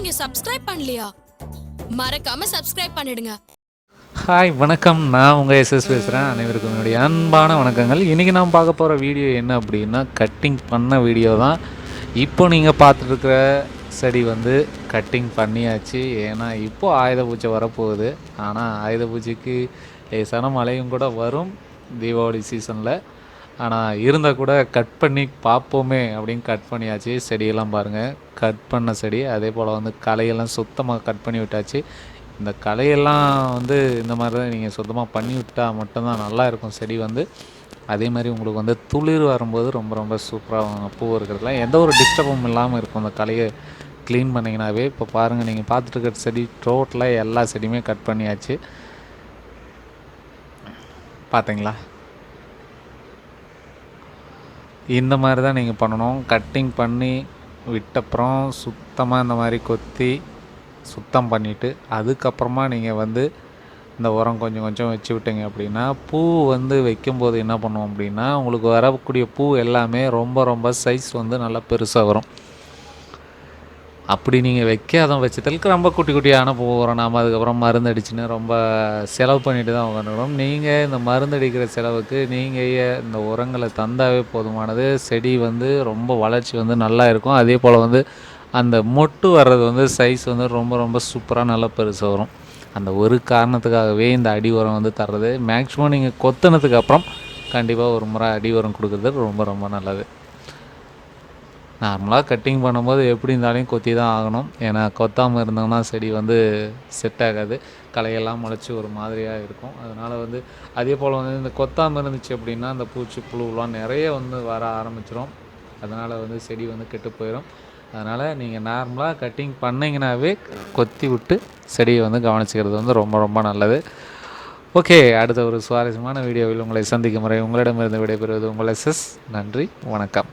Subscribe பண்ணலையா? மறக்காம subscribe பண்ணிடுங்க. ஹாய் வணக்கம். நான் உங்கள் எஸ்எஸ் பேசுகிறேன் அனைவருக்கும் என்னுடைய அன்பான வணக்கங்கள். இன்றைக்கி நான் பார்க்க போகிற வீடியோ என்ன அப்படின்னா கட்டிங் பண்ண வீடியோ தான். இப்போ நீங்கள் பார்த்துட்ருக்கிற செடி வந்து கட்டிங் பண்ணியாச்சு. ஏன்னா இப்போது ஆயுத பூஜை வரப்போகுது. ஆனால் ஆயுத பூஜைக்கு லேசான மழையும் கூட வரும் தீபாவளி சீசனில் ஆனால் இருந்தால் கூட கட் பண்ணி பார்ப்போமே அப்படின்னு கட் பண்ணியாச்சு. செடியெல்லாம் பாருங்கள் கட் பண்ண செடி அதே போல் வந்து களையெல்லாம் சுத்தமாக கட் பண்ணி விட்டாச்சு. இந்த களையெல்லாம் வந்து இந்த மாதிரி தான் நீங்கள் சுத்தமாக பண்ணி விட்டால் மட்டும்தான் நல்லா இருக்கும் செடி வந்து. அதே மாதிரி உங்களுக்கு வந்து துளிர் வரும்போது ரொம்ப ரொம்ப சூப்பராக பூ இருக்கிறதுல எந்த ஒரு டிஸ்டர்பும் இல்லாமல் இருக்கும். அந்த களையை க்ளீன் பண்ணிங்கனாவே இப்போ பாருங்கள் நீங்கள் பார்த்துட்டு இருக்கிற செடி டோட்டலாக எல்லா செடியுமே கட் பண்ணியாச்சு. பார்த்தீங்களா இந்த மாதிரி தான் நீங்கள் பண்ணணும். கட்டிங் பண்ணி விட்டப்புறம் சுத்தமாக இந்த மாதிரி கொத்தி சுத்தம் பண்ணிவிட்டு அதுக்கப்புறமா நீங்கள் வந்து இந்த உரம் கொஞ்சம் கொஞ்சம் வச்சு விட்டீங்க அப்படின்னா பூ வந்து வைக்கும்போது என்ன பண்ணுவோம் அப்படின்னா உங்களுக்கு வரக்கூடிய பூ எல்லாமே ரொம்ப ரொம்ப சைஸ் வந்து நல்லா பெருசாக வரும். அப்படி நீங்கள் வைக்காத பட்சத்துக்கு ரொம்ப குட்டி குட்டியான போகிறோம் நாம் அதுக்கப்புறம் மருந்து அடிச்சுன்னு ரொம்ப செலவு பண்ணிட்டு தான் உட்காந்துக்கணும் நீங்கள் இந்த மருந்து அடிக்கிற செலவுக்கு நீங்கள் இந்த உரங்களை தந்தாவே போதுமானது. செடி வந்து ரொம்ப வளர்ச்சி வந்து நல்லா இருக்கும். அதே போல் வந்து அந்த மொட்டு வர்றது வந்து சைஸ் வந்து ரொம்ப ரொம்ப சூப்பராக நல்லா பெருசாக வரும். அந்த ஒரு காரணத்துக்காகவே இந்த அடி உரம் வந்து தர்றது. மேக்ஸிமம் நீங்கள் கொத்தினதுக்கு அப்புறம் கண்டிப்பாக ஒரு முறை அடி உரம் கொடுக்குறது ரொம்ப ரொம்ப நல்லது. நார்மலாக கட்டிங் பண்ணும்போது எப்படி இருந்தாலும் கொத்தி தான் ஆகணும். ஏன்னா கொத்தாமல் இருந்தோம்னா செடி வந்து செட் ஆகாது. களையெல்லாம் முளைச்சி ஒரு மாதிரியாக இருக்கும். அதனால் வந்து அதே போல் வந்து இந்த கொத்தாமல் இருந்துச்சு அப்படின்னா அந்த பூச்சி புழுலாம் நிறைய வந்து வர ஆரம்பிச்சிடும் அதனால் வந்து செடி வந்து கெட்டு போயிடும் அதனால் நீங்கள் நார்மலாக கட்டிங் பண்ணிங்கனாவே கொத்தி விட்டு செடியை வந்து கவனிச்சிக்கிறது வந்து ரொம்ப ரொம்ப நல்லது. ஓகே அடுத்த ஒரு சுவாரஸ்யமான வீடியோவில் உங்களை சந்திக்கும் முறை உங்களிடமிருந்து விடைபெறுவது உங்கள் எஸ். நன்றி வணக்கம்.